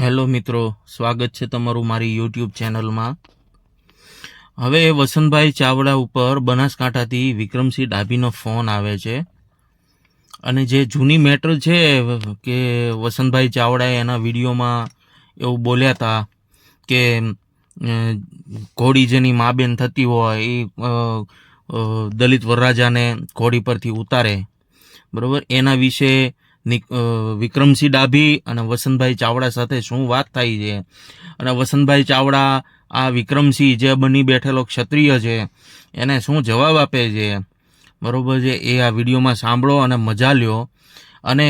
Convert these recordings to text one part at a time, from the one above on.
Hello મિત્રો, સ્વાગત છે તમારું મારી યુટ્યુબ ચેનલમાં. હવે વસંતભાઈ ચાવડા ઉપર બનાસકાંઠાથી વિક્રમસિંહ ડાભીનો ફોન આવે છે. અને જે જૂની મેટર છે કે વસંતભાઈ ચાવડાએ એના વિડીયોમાં એવું બોલ્યા હતા કે ઘોડી જેની મા બેન થતી હોય એ દલિત વરરાજાને ઘોડી પરથી ઉતારે. બરાબર? એના વિશે વિક્રમસિંહ ડાભી અને વસંતભાઈ ચાવડા સાથે શું વાત થાય છે? અને વસંતભાઈ ચાવડા, આ વિક્રમસિંહ જે બની બેઠેલો ક્ષત્રિય છે, એને શું જવાબ આપે છે? બરાબર છે, એ આ વિડીયોમાં સાંભળો અને મજા લ્યો. અને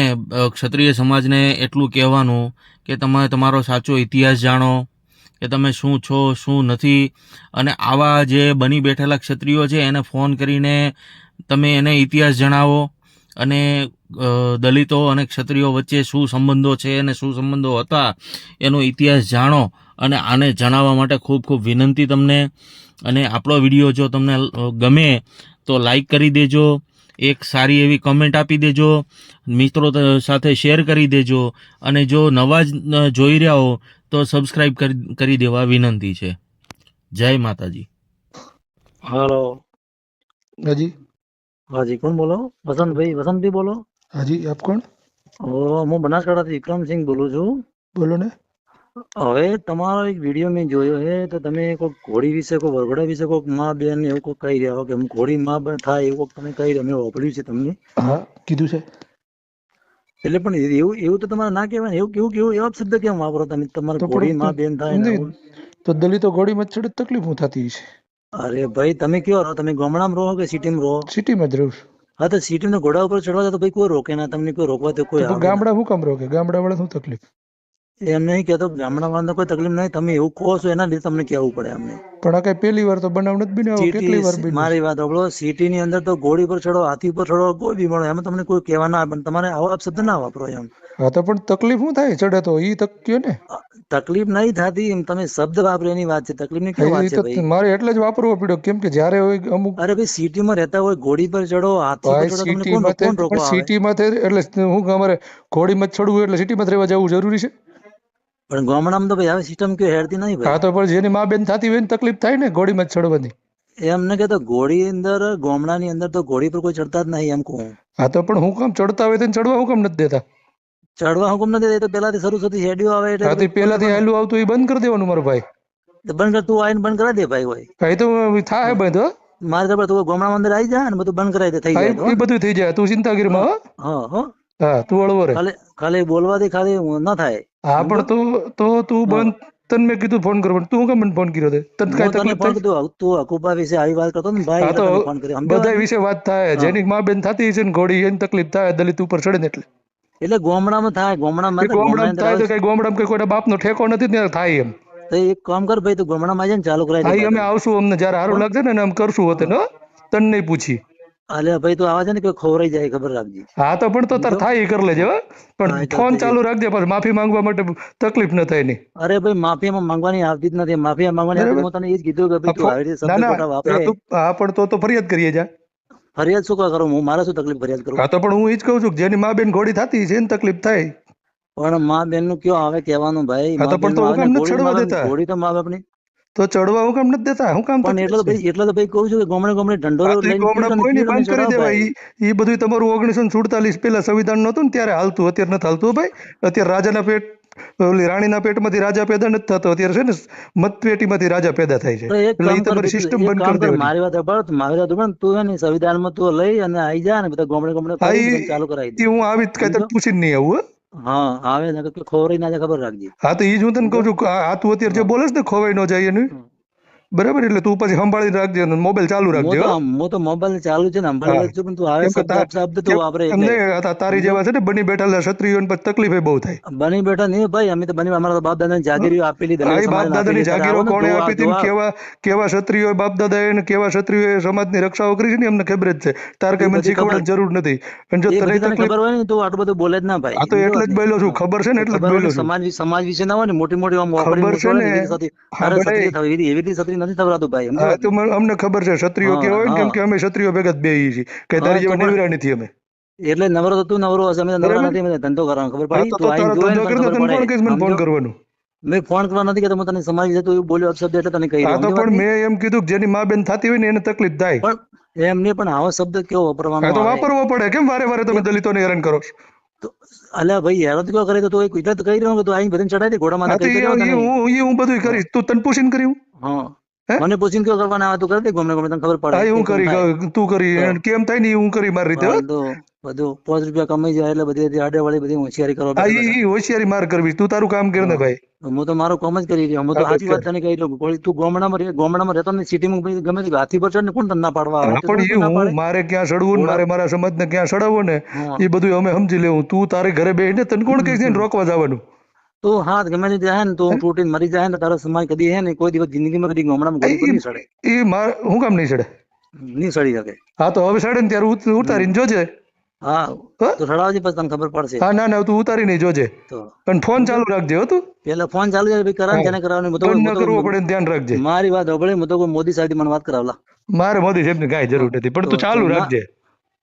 ક્ષત્રિય સમાજને એટલું કહેવાનું કે તમે તમારો સાચો ઇતિહાસ જાણો, કે તમે શું છો, શું નથી. અને આવા જે બની બેઠેલા ક્ષત્રિયો છે, એને ફોન કરીને તમે એને ઇતિહાસ જણાવો. અને દલિતો અને ક્ષત્રિયો વચ્ચે શું સંબંધો છે અને શું સંબંધો હતા એનો ઇતિહાસ જાણો અને આને જણાવવા માટે ખૂબ ખૂબ વિનંતી તમને. અને આપણો વીડિયો જો તમને ગમે તો લાઈક કરી દેજો એક સારી એવી કમેન્ટ આપી દેજો મિત્રો સાથે શેર કરી દેજો અને જો નવા જ જોઈ રહ્યા હો તો સબસ્ક્રાઈબ કરી દેવા વિનંતી છે. જય માતાજી. હાલો. હાજી. હાજી કોણ બોલો? વસંતભાઈ વસંતભાઈ બોલો? હાજી આપ કોણ? હું બનાસકાંઠાથી વિક્રમસિંહ બોલું છું. બોલો ને. હવે તમારો એક વીડિયો મેં જોયો છે તો તમે કોઈક ઘોડી વિશે કોઈ વરઘોડા વિશે કોઈકમાં બેન એવું કોઈક કહી રહ્યા હો કે ઘોડી માં બેન થાય એવું કોઈક તમે કહી અમે વાપર્યું છે તમને. હા કીધું છે. એટલે પણ એવું એવું તો તમારે ના કહેવાય એવું કેવું કેવું એવા શબ્દ કેમ વાપરો તમે? તમારા ઘોડી માં બેન થાય તો દલિતો ઘોડી માં છેડે તકલીફ થતી છે અરે ભાઈ તમે કયો રહો? તમે ગામડામાં રહો કે સિટીમાં રહો? સિટીમાં જ રહું છું. હા તો સિટીના ઘોડા ઉપર ચડવા તો ભાઈ કોઈ રોકે ના તમને કોઈ રોકવા તો કોઈ ગામડા શું કામ રોકે? ગામડા વાળા શું તકલીફ? ના. એમ નહીં કેતો ગામડા વાળા કોઈ તકલીફ નહીં તમે એવું કહો છો એના લીધે તમને કહેવું પડે અમને પણ આ કઈ પહેલી વાર તો બનાવ નથી બન્યો? કેટલી વાર સિટી મારી વાત સાંભળો સિટી ની અંદર તો ઘોડી પર ચડો હાથી પર ચડો કોઈ બી મળો એમાં તમને કોઈ કહેવા ના પણ તમારે આવા શબ્દ ના વાપરો એમ. હા તો પણ તકલીફ શું થાય? ચડે તો. ઈ તક કયો ને? તકલીફ નહીં થતી. એમ તમે શબ્દ વાપરો એની વાત છે. તકલીફની કેવી વાત છે ભાઈ? મારે એટલે જ વાપરવો પડ્યો. કેમ કે જ્યારે હોય અમુક અરે ભાઈ સિટી માં રહેતા હોય ઘોડી પર ચડો હાથી પર ચડો તમને સિટી કોણમાં કોણ રોકવા આવે? સિટી માં એટલે હું અમારે ઘોડી માં ચડવું એટલે સિટી માં રહેવા જવું જરૂરી છે. પણ ગામડામાં તો ભાઈ આવી સિસ્ટમ કયો હેરતી નહીં હા તો પણ જેની મા બેન થતી હોય ને તકલીફ થાય ને ઘોડી માં ચડવાની. એમને કે તો ઘોડી અંદર ગામડાની અંદર તો ઘોડી પર કોઈ ચડતા જ નહીં એમ કહું હા. તો પણ હું કામ ચડતા હોય તો ચડવા હું કામ નથી દેતા? ચડવા હુકમ નથી એ તો પેલાથી શરૂ થતી હેડીઓ આવે એટલે પેલાથી હાલું આવતું એ બંધ કરી દેવાનું મારો ભાઈ. બંધ કર તું આવીને બંધ કરાવી દે ભાઈ હોય. ભાઈ તો થાય બંધ. મારે ખબર તું ગોમડા મંદિર આવી જાય ને બધું બંધ કરાવી દે થઈ જાય એ બધું થઈ જાય. તું ચિંતાગીરીમાં માં હા હો હા. તું હળવો રે. ખાલી ખાલી બોલવાથી ખાલી ન થાય. હા પણ તો તો તું બંધ. તને મેં કીધું ફોન કરવાનો તું કેમ મને ફોન કર્યો તે? તને કઈ તકલીફ ફોન કર્યો તું અકુબા વિશે આવી વાત કરતો ને ભાઈ તો ફોન કર્યો. બધા વિશે વાત થાય. જેની મા બેન થતી છે ને ઘોડી એની તકલીફ થાય દલિત ઉપર ચડે ને એટલે. એટલે ગોમડામાં થાય ગામડામાં ગોમડામાં થાય તો કઈ ગોમડામાં કઈ કોઈના બાપનો ઠેકો નથી ત્યાં થાય એમ. તો એક કામ કર ભાઈ તો ગોમડામાં આવી જાય ને ચાલુ કરાય ભાઈ અમે આવશું અમને જ્યારે સારું લાગશે ને અમે કરશું હોતે ને. તને નહીં પૂછી. અલે ભાઈ તો આવા છે ને કે ખોવરાઈ જાય ખબર રાખજે. હા તો પણ તો તાર થાય એ કરી લેજે પણ ફોન ચાલુ રાખજે પણ માફી માંગવા માટે તકલીફ ન થાય નહીં અરે ભાઈ માફીમાં માંગવાની આવતી જ નથી. માફી માંગવાની હું તને એ જ કીધું કે ભાઈ તું આવી રીતે ના હા પણ તો તો ફરિયાદ કરીએ જા. ફરિયાદ શું કરું? હું મારે શું તકલીફ ફરિયાદ કરું? હા તો પણ હું એ જ કહું છું કે જેની મા બેન ઘોડી થતી છે એને તકલીફ થાય. પણ મા બેનનું કયો આવે કહેવાનું ભાઈ? હા, તો પણ તો હું કામ નથી ચડવા દેતા? ઘોડી તો મા બાપની? તો ચડવા હું કામ નથી દેતા? હું કામ પણ એટલે તો ભાઈ એટલે તો ભાઈ કહું છું કે ગોમણે ગોમણે ઢંઢોરો લઈને બંધ કરી દેવા ઈ બધું તમારું ઓગણીસો સુડતાલીસ પેલા સંવિધાન નહોતું ને ત્યારે હાલતું. અત્યારે નથી હાલતું ભાઈ. અત્યારે રાજાના પેટ ઓલી રાણીના પેટમાંથી રાજા પેદા નથી થતો. અત્યારે છે ને મતપેટીમાંથી રાજા પેદા થાય છે. એટલે એ તમારી સિસ્ટમ બંધ કરી દેવાની. મારી વાત સાંભળ, મારી વાત પણ તું એની સંવિધાનમાં તું લઈ અને આવી જા ને બધા ગોમડે ગોમડે ચાલુ કરાવી દે. હું આવી કઈ તને પૂછીને નહીં આવું હા. આવે ને કે ખોવરાઈ ના જાય ખબર રાખજે. હા તો એ જ હું તને કહું છું આ તું અત્યારે જે બોલે છે ને ખોવાઈ ન જાય એનું. બરાબર? એટલે તું પછી સંભાળી રાખજે અને મોબાઈલ ચાલુ રાખજે હું તો મોબાઈલ ચાલુ છે ને સંભાળી. છું પણ તું આવે શબ્દ શબ્દ તું વાપરે એટલે. તારી જેવા છે ને બની બેઠેલા ક્ષત્રિયો પછી તકલીફ બહુ થાય. બની બેઠા નહીં ભાઈ અમે તો બની અમારા બાપ દાદા જાગીરીઓ આપેલી દલિત બાપ દાદાની જાગીરો કોણે આપી હતી કેવા કેવા ક્ષત્રિયો બાપ દાદા એને કેવા ક્ષત્રિયોએ સમાજની રક્ષાઓ કરી છે ને એમને ખબર જ છે. તાર કઈ મને શીખવાડ જરૂર નથી. અને જો તને ખબર હોય ને તો આટલું બધું બોલે જ ના ભાઈ. આ તો એટલે જ? બોલ્યો છું ખબર છે ને એટલે જ બોલ્યો સમાજ સમાજ વિશે ના હોય ને મોટી મોટી આમ ખબર છે ને ને. એવી રીતે નથી થવડાતું ભાઈ તો અમને ખબર છે ક્ષત્રિયો કે હોય કેમ કે અમે ક્ષત્રિયો ભેગા જ બેહીએ છીએ. કે તારી જેવા તો નેવરા નથી અમે. એટલે નવરો તો તું નવરો હશે અમે નવરા નથી અમે ધંધો કરવાનો ખબર પડી. તો તું તારો આઈને જોવે ને ધંધો તને કરીને ખબર પડે. મને ફોન? કરવાનું. મેં ફોન કરવા નથી કહેતો હું તને સમાજ જતો એવું બોલ્યો અપશબ્દ એટલે તને કહી હા રહ્યો તો પણ મેં એમ કીધું કે જેની મા બેન થતી હોય ને એને તકલીફ થાય. પણ એમને પણ આવો શબ્દ કેવો વાપરવાનો તો વાપરવો પડે. કેમ વારે વારે તમે દલિતોને હેરાન કરો છો? તો અલ્યા ભાઈ હેરાન તો કરે? તો તું એક ઇજ્જત કરી રહ્યો કે તું આઈને બધાને ચડાવી દે ઘોડા માથે તો તો. હું હું બધું કરીશ. તું તન પૂછીને કર્યું? હે? મને પૂછીને કયો કરવાના આવે તું કરી દે ગમે ગમે તને ખબર પડે. હું કરી તું કરી કેમ થાય ને હું કરી મારી રીતે બધું પાંચ રૂપિયા કમાઈ જાય એટલે બધી આડે વાળી બધી હોશિયારી કરો હોશિયારી માર કરવી તું તારું કામ કર ને ભાઈ. હું તો મારું કામ જ કરી રહ્યો હું તો સાચી વાત તને કહી રહ્યો કોઈ તું ગામડામાં રહે ગામડામાં રહેતો ને સિટીમાં ગમે તે હાથી પર ચડ ને કોણ તને ના પાડવા આવે? પણ એ હું મારે ક્યાં ચડવું ને મારે મારા સમાજને ક્યાં ચડાવવો ને એ બધું અમે સમજી લેવું. તું તારે ઘરે બેસીને તને કોણ કહે છે ને રોકવા જવાનું? તો હા ગમે તે જાય ને તો પ્રોટીન મરી જાય ને તારો સમાજ કદી હે ને કોઈ દિવસ જિંદગીમાં કદી ગામડામાં ગોળી નહીં સડે. એ હું કામ નહીં સડે? નહીં સડી શકે. હા તો હવે સડે ને ત્યારે ઉતારીને જોજે હા? તો સડાવજે પછી તને ખબર પડશે. હા ના ના તું ઉતારીને જોજે. પણ ફોન ચાલુ રાખજે હો તું. પેલા ફોન ચાલુ છે ભાઈ કરા ને હા. જેને કરાવવાનું હું તો- બંધ ન કરવો પડે ધ્યાન રાખજે. મારી વાત સાંભળે હું તો કોઈ મોદી સાહેબ મને વાત કરાવલા. મારે મોદી સાહેબની કાંઈ જરૂર નથી પણ તું ચાલુ રાખજે.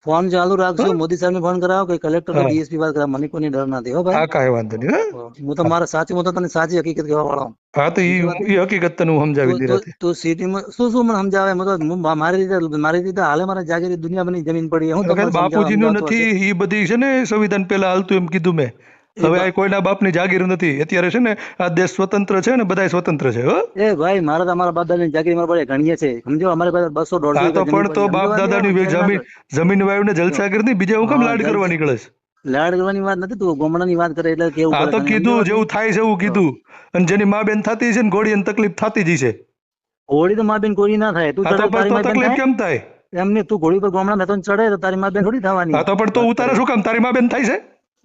ફોન ચાલુ રાખજો મોદી સાહેબ ને ફોન કરાવો કે કલેક્ટર ડીએસપી વાત કરાવો મને કોઈ ડર નથી હો ભાઈ. હા કાંઈ વાંધો નહીં હું. તો મારા સાચી હું તો તને સાચી હકીકત કહેવા વાળો. હા તો ઈ હકીકત તને હું સમજાવી દીધી તો- સિટીમાં શું શું મને સમજાવે? મતલબ મારી રીતે મારી રીતે હાલે મારા જાગીરી દુનિયા બની જમીન પડી હું તો બાપુજી નું નથી ઈ બધી છે ને સંવિધાન પેલા હાલતું એમ કીધું મેં. હવે આ કોઈના બાપની જાગીર નથી. અત્યારે છે ને આ દેશ સ્વતંત્ર છે ને બધાય સ્વતંત્ર છે હો. એ ભાઈ મારા બાપ દાદાની જાગીરી મારા પાસે ઘણીએ છે. સમજો અમારે પાસે બસો દોઢસો તો પણ તો. બાપ દાદાની ને? જમીન જમીન વાયુને જલસા કરી બીજા હું કેમ લાડ. કરવા નીકળે છે? લાડ કરવાની વાત નથી તું ગોમડાની વાત કરે એટલે કેવું આ તો કીધું જેવું થાય છે એવું કીધું. અને જેની મા બેન થતી છે ને ગોળી અને તકલીફ થતી જ છે. હોળી તો મા બેન કોઈ ના થાય. તું તકલીફ કેમ થાય? એમને તું ઘોડી પર ગોમડા મેં તો ચડે તો તારી મા બેન થોડી થવાની. તો પણ તો ઉતારે શું કામ? તારી મા બેન થાય છે?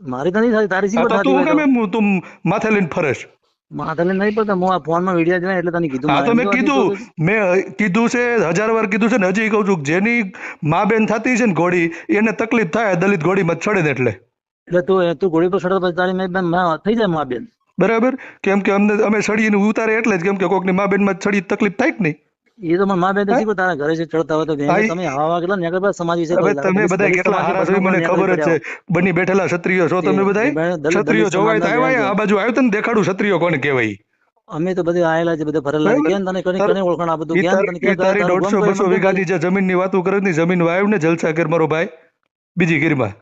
મારી તો નહીં થતી તારી હા શી તું કેમ તું માથે લઈને ફરેશ માથે લઈને નહીં પડતા હું આ ફોનમાં વિડિયા જોયા એટલે તને કીધું હા તો મેં કીધું મેં કીધું છે હજાર વાર કીધું છે ને હજી કહું છું જેની મા બેન થતી છે ને ઘોડી એને તકલીફ થાય દલિત ઘોડી માં ચડે ને એટલે. એટલે તું તું ઘોડી પર ચડે પછી તારી મેં બેનમાં થઈ જાય મા બેન. બરાબર? કેમ કે અમને અમે સળીને ઉતારે એટલે જ કેમ કે કોકની મા બેનમાં ચડી તકલીફ થાય કે નહીં. એ તો માં બેન શીખો તારા ઘરે છે ચડતા હોય તો બેન તમે આવા કેટલા નેકર બધા સમાજ વિશે તમે બધા કેટલા હારા છો મને ખબર જ છે. બની બેઠેલા ક્ષત્રિયો છો તમે બધા ક્ષત્રિયો જોવાય તો આવ્યા આ બાજુ આવ્યો તને ને દેખાડું ક્ષત્રિયો કોને કહેવાય? અમે તો બધે આયેલા છે બધે ફરેલા કેમ તને કોને કોને ઓળખાણ? આ બધું કેમ તને તારી દોઢસો બસો વીઘાની જે જમીનની વાતો કરે ને જમીન વાવ ને જલસા કર મારો ભાઈ. બીજી ગીરમાં.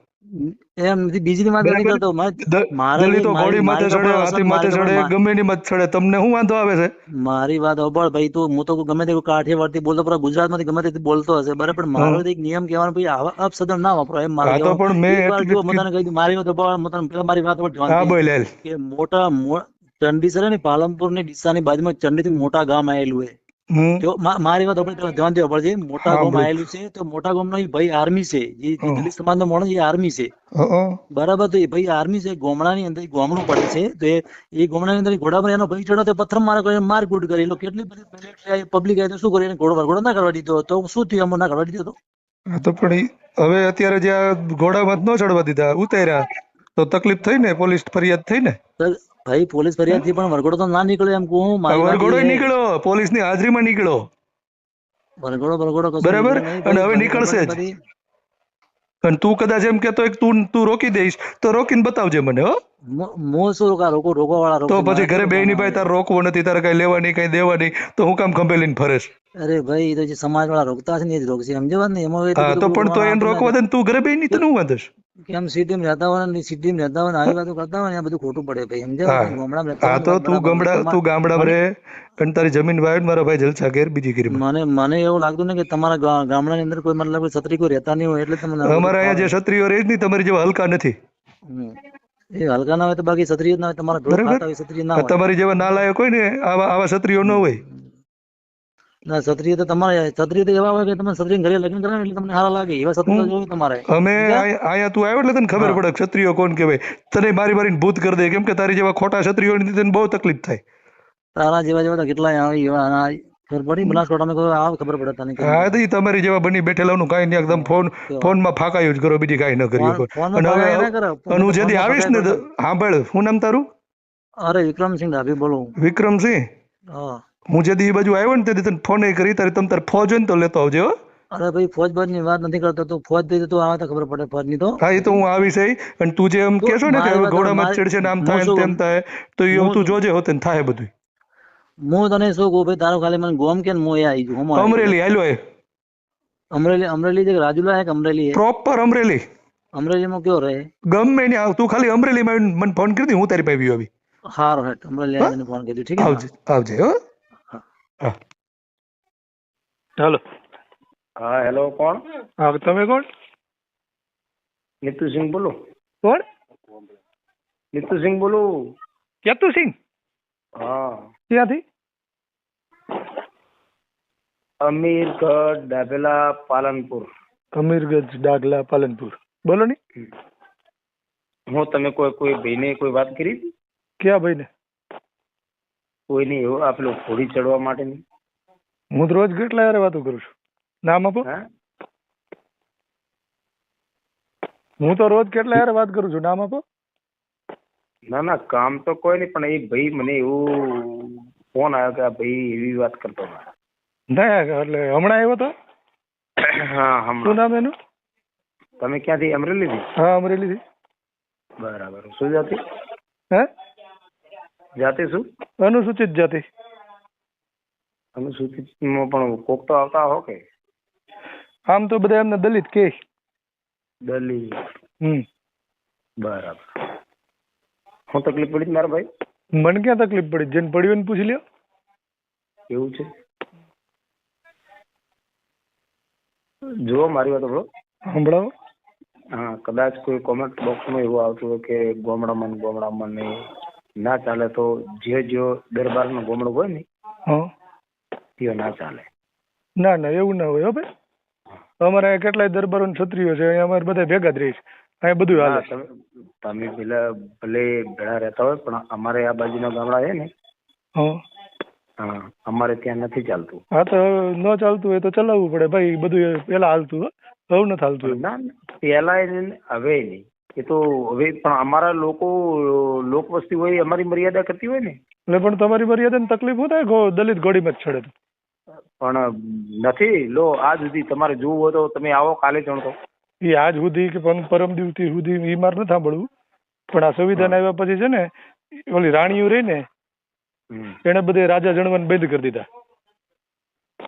એમ નથી બીજી વાત બરાબર. કરતો દલિતો ઘોડી માથે ચડે હાથી માથે ચડે ગમે ની મત ચડે તમને શું વાંધો આવે છે? મારી વાત અબળ ભાઈ તું હું તો ગમે તે કાઠિયાવાડથી બોલતો પૂરા ગુજરાતમાંથી ગમે તે બોલતો હશે બરાબર? પણ મારો એક નિયમ કહેવાનો ભાઈ આવા અપશબ્દ ના વાપરો. એમ મારો તો પણ મેં જો જ કહી દઉં મારી અબળ હું પેલા મારી વાત પર ધ્યાન કે મોટા ચંડી ચંડીસર ને પાલનપુરની ડીસાની બાજુમાં ચંડી થી મોટા ગામ આવેલું છે તો મારી વાત આપણે ધ્યાન દેવા પડશે મોટા ગામ આવેલું છે તો મોટા ગામ નો ભાઈ આર્મી છે જે દલિત સમાજ નો માણસ એ આર્મી છે. બરાબર તો એ ભાઈ આર્મી છે ગોમડાની અંદર ગોમડું પડે છે તો એ ગોમડા ગોમડાની અંદર ઘોડા પર એનો ભાઈ ચડ્યો તો પથ્થર મારા કરીને મારકૂટ કરી એટલે કેટલી બધી પબ્લિક આવી તો શું કરે એને ઘોડો ના કરવા દીધો તો શું થયું અમને ના કરવા દીધો તો તો પણ હવે અત્યારે જે ઘોડા મત નો ન ચડવા દીધા ઉતાર્યા. તો તકલીફ થઈ ને પોલીસ ફરિયાદ થઈ ને ભાઈ પોલીસ ફરિયાદથી પણ વરઘોડો તો ના નીકળ્યો એમ કહું મારો વરઘોડો નીકળ્યો પોલીસની હાજરીમાં નીકળ્યો વરઘોડો વરઘોડો બરાબર? અને હવે નીકળશે જ. અને તું કદાચ એમ કેતો તું તું રોકી દઈશ તો રોકીને બતાવજે મને હો મોં શું રોકા રોકો રોકો વાળા તો પછી ઘરે બે ની ભાઈ તારે રોકવો નથી તારે કઈ લેવાની કઈ દેવાની તો હું કામ ખંભે લઈને ફરેશ? અરે ભાઈ તો જે સમાજ વાળા રોકતા હશે ને એ જ રોકશે સમજવા ને? એમાં તો હા પણ તો એને રોકવા દે તું ઘરે બેહીની તને હું વાંધો? કેમ સિટીમાં રહેતા હોય ને સિટીમાં રહેતા હોય ને આવી વાતો કરતા હોય ને આ બધું ખોટું પડે ભાઈ સમજાવ ગામડામાં રહેતા હા તો તું ગામડા તું ગામડામાં રહે અને તારી જમીન વાય મારા ભાઈ જલસા ઘેર બીજી ગીરીમાં મને મને એવું લાગતું ને કે તમારા ગામડા ગામડાની અંદર કોઈ મતલબ છત્રી કોઈ રહેતા નહીં હોય એટલે તમને અમારા અહીંયા જે ક્ષત્રિયો રહે જ નહીં તમારી જેવા હલકા નથી. એ હલકા ના હોય તો બાકી છત્રી ના હોય તમારા ઢોર ખાતા હોય છત્રી ના હોય. તમારી જેવા નાલાયક હોય ને આવા આવા ક્ષત્રિયો ન હોય. ના છત્રી તો તમારે છત્રી તો એવા હોય કે તમે છત્રી ઘરે લગ્ન એટલે તમને સારા લાગે એવા તમારે. અમે આયા તું આવ્યો એટલે તને ખબર પડે ક્ષત્રિયો કોણ કહેવાય તને મારી મારીને ભૂત કરી દે કેમ કે તારી જેવા ખોટા ક્ષત્રિયો તને બહુ તકલીફ થાય. તારા જેવા જેવા તો કેટલાય આવે એવા ખબર પડી બનાસકાંઠામાં કોઈ આવે ખબર પડે તને હા તો તમારી જેવા બની બેઠેલાનું કાંઈ નહીં. એકદમ ફોન ફોનમાં ફાકાયું જ કરો બીજી કાંઈ ન કર્યું અને હવે ફાકાય ના કરો. અને હું જેથી આવીશ ને સાંભળ શું નામ તારું? અરે વિક્રમસિંહ ડાભી બોલું વિક્રમસિંહ? હા. હું જેથી એ બાજુ આવ્યો ને તેથી તને ફોન કરી. તારે તમ તારે ફોજ હોય ને તો લેતો આવજો હો. અરે ભાઈ ફોજ બોજની વાત નથી કરતો. તું ફોજ દઈ તો આવે તો ખબર પડે ફોજની તો. હા એ તો હું આવીશ છે અને તું જે એમ કેશો ને કે ઘોડામાં ચડશે ને આમ થાય તેમ થાય તો એ તું જોજે હોતે થાય બધું હું તને શું કહું ભાઈ તારો ખાલી મને ગોમ કે હું એ આવી છું અમરેલી હાલ્યો એ. અમરેલી અમરેલી જે રાજુલા હે અમરેલી હે પ્રોપર અમરેલી. અમરેલીમાં કયો રહે? ગમે ને આવ તું ખાલી અમરેલી માં મને ફોન કરી દે હું તારી પાસે આવી આવી. હારો હેઠ અમરેલી આવીને ફોન કર્યો ઠીક આવજે આવજે હો. હા. હા. હા હેલો કોણ? હા તમે કોણ? નીતુસિંહ બોલું. કોણ? નીતુસિંહ બોલું. કેતુસિંહ? હા. ક્યાંથી? અમીરગઢ ડાભેલા પાલનપુર. અમીરગઢ ડાગલા પાલનપુર. બોલો ને. હું તમે કોઈ કોઈ ભાઈને કોઈ વાત કરી? હતી? ક્યાં ભાઈ ને કોઈની એવું આ પેલું ઘોડી ચડવા માટેની? હું તો રોજ કેટલા યાર વાતો કરું છું. નામ આપો. હા. હું તો રોજ કેટલા યાર વાત કરું છું. નામ આપો. ના ના કામ તો કોઈ નહીં પણ એ ભાઈ મને એવું ફોન આવ્યો કે આ ભાઈ એવી વાત કરતો હતો. ના એટલે હમણાં આવ્યો તો? હા શું હમણાં નામ એનું? તમે ક્યાંથી અમરેલીથી? હા અમરેલી થી બરાબર. શું જાતિ? હે? જાતિ શું? અનુસૂચિત જાતિ. અનુસૂચિતમાં પણ કોક તો આવતા હો કે? આમ તો બધા એમને દલિત કે. દલિત. હમ. બરાબર. હું તકલીફ પડી મારા ભાઈ? મને ક્યાં તકલીફ પડી? જેને પડ્યું એને પૂછી લ્યો. એવું છે? જુઓ મારી વાત સાંભળો સંભળાવો. હા કદાચ કોઈ કોમેન્ટ બોક્સમાં એવું આવતું હોય કે ગોમડામાં ને ગોમડામાં ને ના ચાલે તો જે જો દરબારનો ગોમડો હોય ને તે ના ચાલે. ના ના એવું ના હોય હો ભાઈ. અમારે કેટલાય દરબારો ક્ષત્રિયો છે અહીંયા અમારે બધા ભેગા જ રહી છે. અહીંયા બધું હાલે તમે ભલે ભલે ભેળા રહેતા હોય પણ અમારે આ બાજુના ગામડા છે ને હા હા અમારે ત્યાં નથી ચાલતું. હા તો ન ચાલતું હોય તો ચલાવવું પડે. ભાઈ બધું પેલા હાલતું હવે નથી હાલતું ના ને હવે નહીં. એ તો હવે પણ અમારા લોકો લોક વસ્તી હોય અમારી મર્યાદા કરતી હોય ને. એટલે પણ તમારી મર્યાદાને તકલીફ થાય? દલિત ગોળીમાં જ છડે પણ નથી. લો આજ સુધી તમારે જોવું હોય તો તમે આવો કાલે જણતો એ આજ સુધી કે પરમ દિવસથી સુધી એ મારે નથી સાંભળવું. પણ આ સંવિધાન આવ્યા પછી છે ને ઓલી રાણીઓ રહી ને. એને બધે રાજા જણવાને બંધ કરી દીધા.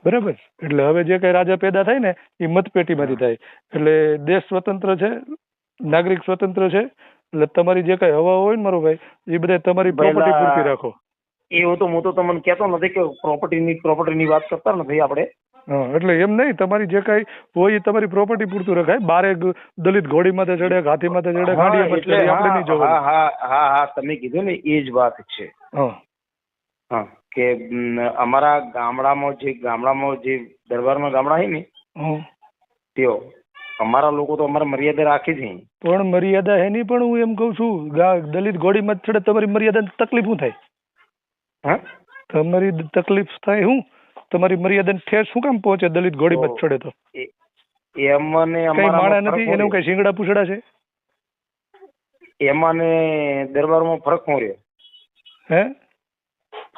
બરાબર? એટલે હવે જે કઈ રાજા પેદા થાય ને એ મતપેટીમાંથી થાય. એટલે દેશ સ્વતંત્ર છે નાગરિક સ્વતંત્ર છે એટલે તમારી જે કઈ હવા હોય ને મારો ભાઈ એ બધા તમારી પ્રોપર્ટી પૂરતી રાખો. એવું તો હું તો તમને કહેતો નથી કે પ્રોપર્ટીની પ્રોપર્ટીની વાત કરતા નથી આપણે. હા એટલે એમ નહીં તમારી જે કઈ હોય એ તમારી પ્રોપર્ટી પૂરતું રખાય. બારે દલિત ઘોડી માથે ચડે હાથી માથે ચડે ચડે આપણે નહીં હા હા હા હા તમે કીધું ને એ જ વાત છે. હા. હા કે અમારા ગામડામાં જે ગામડામાં જે દરબારમાં ગામડા છે ને હા. તેઓ અમારા લોકો તો અમારા મર્યાદા રાખે છે પણ મર્યાદા હે નહીં પણ હું એમ કઉ છું ગા- દલિત ઘોડી મત ચડે તમારી મર્યાદા તકલીફ શું થાય? હા? તમારી દ- તકલીફ થાય શું તમારી મર્યાદા ઠેર શું કામ પહોંચે દલિત ઘોડી માં ચડે તો? એ- એમને કઈ માણા અમારામાં નથી ફરક એને કઈ શિંગડા પૂછડા છે? એમાં ને દરબારમાં ફરક શું રહ્યો હે?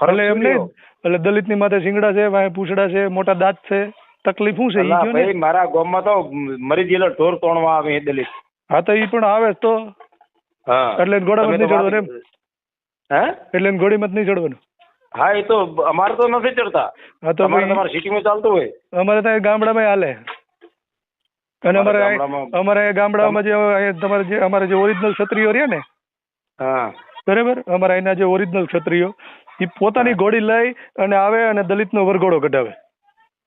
એટલે એમ નહીં. એટલે દલિતની માથે શિંગડા છે વાંહે પૂછડા છે મોટા દાંત છે. તકલીફ શું છે? ઈ ભાઈ મારા ગામમાં તો મરી ગયેલો ઢોર તોડવા આવે દલિત. હા તો ઈ પણ આવે તો. હા. એટલે ઘોડા મત નહીં ચડવાનું એમ. હે? એટલે ઘોડી મત નહીં ચડવાનું. હા એ તો અમારે તો નથી ચડતા. હા તો અમારે તમારા સિટીમાં ચાલતું હોય. અમારે ત્યાં ગામડામાં હાલે. અને અમારે અમારા અહીં- ગામડામાં- અમારે ગામડામાં જે તમારે જે અમારે જે ઓરિજિનલ ક્ષત્રિયો રહ્યા ને હા. બરાબર? અમારા અહીંના જે ઓરિજિનલ ક્ષત્રિયો એ પોતાની ઘોડી લઈ અને આવે અને દલિતનો વરઘોડો કઢાવે.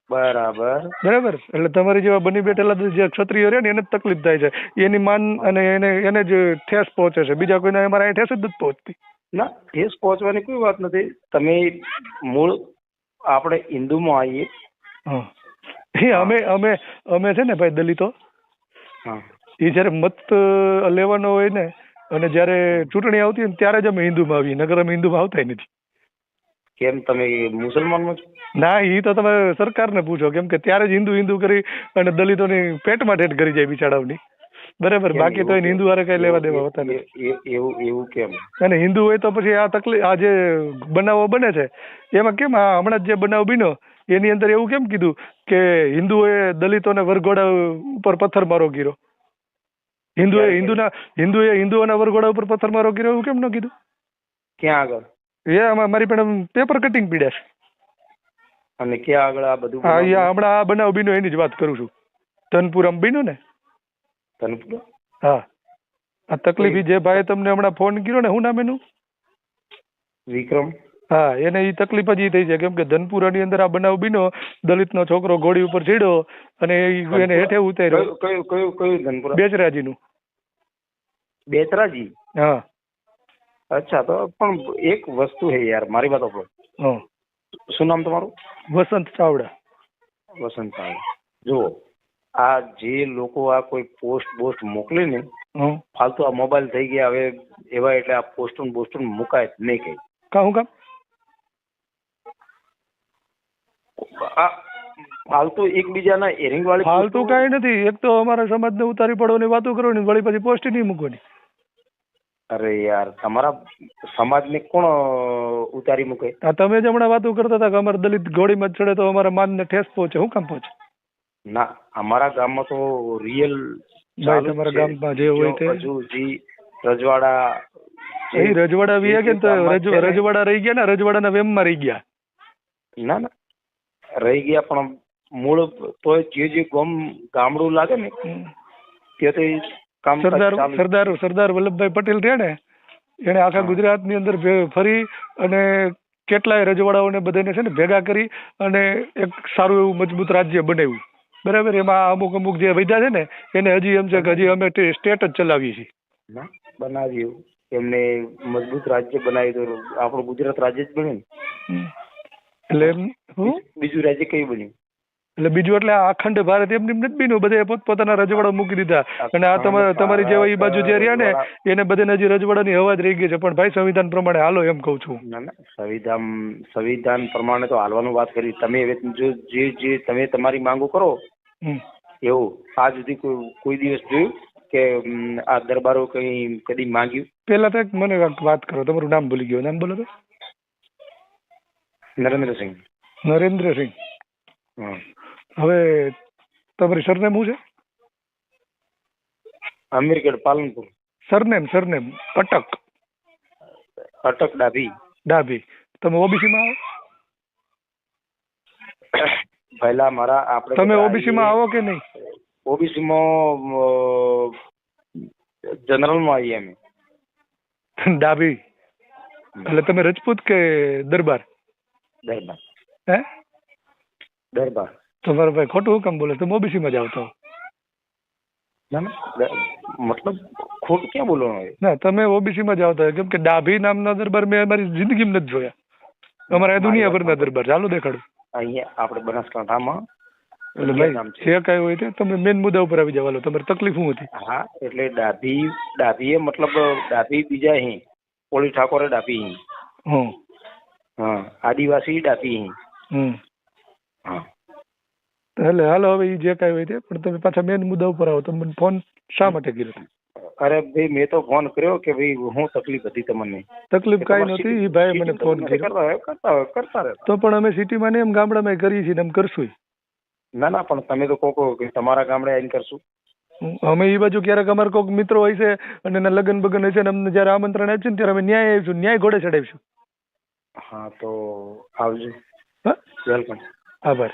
બરાબર. બરાબર? એટલે તમારી જેવા બની બેઠેલા જે ક્ષત્રિયો રહે ને એને તકલીફ થાય છે. એની માન અને એને એને જ ઠેસ પહોંચે છે. બીજા કોઈને અમારે ઠેસ જ નથી પહોંચતી. ના ઠેસ પહોંચવાની કોઈ વાત નથી. તમે મૂળ આપણે હિન્દુમાં આવીએ. હા. એ અમે અમે અમે છે ને ભાઈ દલિતો. હા. એ જ્યારે મત લેવાનો હોય ને અને જ્યારે ચૂંટણી આવતી હોય ને ત્યારે જ અમે હિન્દુમાં આવીએ. નગર અમે હિન્દુમાં આવતા નથી. કેમ તમે મુસલમાનમાં છો? ના એ તો તમે સરકારને પૂછો. કેમ કે ત્યારે જ હિન્દુ હિન્દુ કરી અને દલિતોની પેટમાં ઠેઠ કરી જાય બિચારાઓની. બરાબર બાકી તો? હિન્દુ વારે કઈ લેવા દેવા હોતા એ- એવું એવું કેમ? અને હિન્દુ હોય તો પછી આ તકલીફ આ જે બનાવો બને છે એમાં કેમ આ હમણાં જ જે બનાવ બન્યો એની અંદર એવું કેમ કીધું કે હિન્દુઓએ દલિતોને વરઘોડા ઉપર પથ્થર મારો કર્યો? હિન્દુએ? હિન્દુના હિન્દુએ હિન્દુઓના વરઘોડા ઉપર પથ્થર મારો કર્યો એવું કેમ ન કીધું? ક્યાં આગળ? એ મારી પણ પેપર કટિંગ પીડ્યા છે. અને ક્યાં આગળ આ બધું હા અહીંયા હમણાં આ બનાવ બીનો એની જ વાત કરું છું. ધનપુરમ બીનો ને? ધનપુર હા. આ તકલીફ ઈ જે ભાઈ તમને હમણાં ફોન કર્યો ને શું નામ એનું? વિક્રમ. હા એને એ તકલીફ જ ઈ થઈ છે કેમ કે ધનપુરાની અંદર આ બનાવ બીનો દલિતનો છોકરો ઘોડી ઉપર ચડ્યો અને ઈ એને હેઠે ઉતાર્યો. કયું કયું કયું કયું ધનપુરા? બેચરાજીનું બેચરાજી હા. અચ્છા તો પણ એક વસ્તુ છે યાર મારી વાત હા. શું નામ તમારું? વસંત ચાવડા. વસંત ચાવડા. જુઓ આ જે લોકો આ કોઈ પોસ્ટ બોસ્ટ મોકલે ને ફાલતુ આ મોબાઈલ થઈ ગયા હવે એવા એટલે આ પોસ્ટ બોસ્ટું મુકાય નહીં કઈ. કા કામ? આ ફાલતુ એકબીજાના એરિંગ વાળી ફાલતુ કઈ કાંઈ નથી એક તો અમારા સમાજને ઉતારી પડવાની વાતો કરવાની વળી પછી પોસ્ટ નહીં મૂકવાની. અરે યાર તમારા સમાજને કોણ ઉતારી મૂકે? આ તમે જ હમણાં વાતો કરતા હતા કે અમારે દલિત ઘોડીમાં ચડે તો અમારા માનને ઠેસ પહોંચે. શું કામ પહોંચે? ના અમારા ગામમાં તો રિયલ તમારા ગામમાં જે હોય તે. હજુ જી રજવાડા એ રજવાડા વી ગયા તો રજ- રજવાડા રહી ગયા ને રજવાડાના વેમમાં રહી ગયા. ના ના. રહી ગયા પણ મૂળ તો જે જે ગામ ગામડું લાગે ને હમ. સરદાર સરદાર સરદાર વલ્લભભાઈ પટેલ રહ્યા ને એને આખા. ગુજરાતની અંદર ફરી અને કેટલાય રજવાડાઓને બધાને છે ને ભેગા કરી અને એક સારું એવું મજબૂત રાજ્ય બનાવ્યું. બરાબર? એમાં અમુક અમુક જે વૈધા છે ને એને હજી એમ છે કે હજી અમે સ્ટેટ જ ચલાવીએ છીએ. બનાવ્યું. એમને મજબૂત રાજ્ય બનાવી તો આપણું ગુજરાત રાજ્ય જ બન્યું એટલે બીજું રાજ્ય કયું બન્યું? એટલે બીજું એટલે આ અખંડ ભારત એમ નથી બીનું બધે પોતપોતાના રજવાડા મૂકી દીધા. અને આ તમારા તમારી જેવા એ બાજુ જે રહ્યા ને એને બધાને હજી રજવાડાની હવા જ રહી ગઈ છે. પણ ભાઈ સંવિધાન પ્રમાણે હાલો એમ કહું છું. સંવિધાન સંવિધાન પ્રમાણે તો હાલવાનું વાત કરી. તમે જો જે જે તમે તમારી માંગો કરો. એવું. આજ સુધી કોઈ કોઈ દિવસ જોયું કે આ દરબારો કઈ કદી માંગ્યું? પેલા તો મને વાત કરો. તમારું નામ ભૂલી ગયો. નામ બોલો તો. નરેન્દ્રસિંહ. નરેન્દ્રસિંહ. હમ. હવે તમારી સરનેમ શું છે? અમીરગઢ પાલનપુર. સરનેમ સરનેમ અટક. અટક ડાભી. ડાભી. તમે ઓબીસી માં આવો? પહેલા મારા આપણે તમે ઓબીસી માં આવો કે નહીં? ઓબીસી માં જનરલમાં આવીએ અમે. ડાભી. એટલે તમે રજપૂત કે દરબાર? દરબાર. હે? દરબાર. તમારા ભાઈ ખોટું હુકમ કામ બોલે તમે ઓબીસી માં જ આવતા. હો મતલબ ખોટું ક્યાં બોલવાનું હોય? ના તમે ઓબીસી માં જ આવતા કેમ કે ડાભી નામના દરબાર મેં મારી જિંદગીમાં નથી જોયા. અમારા દુનિયાભરના દરબાર. ચાલુ દેખાડું. અહીંયા આપણે બનાસકાંઠામાં એટલે ભાઈ નામ? જે કઈ હોય તે તમે મેન મુદ્દા ઉપર આવી જવાલો તમારે તકલીફ શું હતી? હા એટલે ડાભી ડાભીએ મતલબ ડાભી બીજા અહીં. કોળી ઠાકોરે ડાભી હી હા આદિવાસી ડાભી હી હમ. હા. એટલે હાલો હવે જે કાંઈ હોય તે. પણ તમે પાછા મેન મુદ્દા ઉપર આવો. તમે મને ફોન શા માટે કર્યો અરે ભાઈ મેં તો ફોન કર્યો કે ભાઈ હું તકલીફ હતી તમને. તકલીફ કાંઈ નહોતી. એ ભાઈ મને ફોન કર્યો. કરતા હોય કરતા રહે તો પણ અમે સિટીમાં ને એમ ગામડામાં કરીએ છીએ એમ કરશું. ના ના પણ તમે તો કહો કે તમારા ગામડે આવીને કરશું. અમે એ બાજુ ક્યારેક અમારે કોઈક મિત્રો હોય છે અને એના લગ્ન બગન હોય છે ને અમને જયારે આમંત્રણ આપશે ને ત્યારે અમે ન્યાય આવીશું ન્યાય ઘોડે ચડાવીશું. હા તો આવજો. હા? વેલકમ આભાર.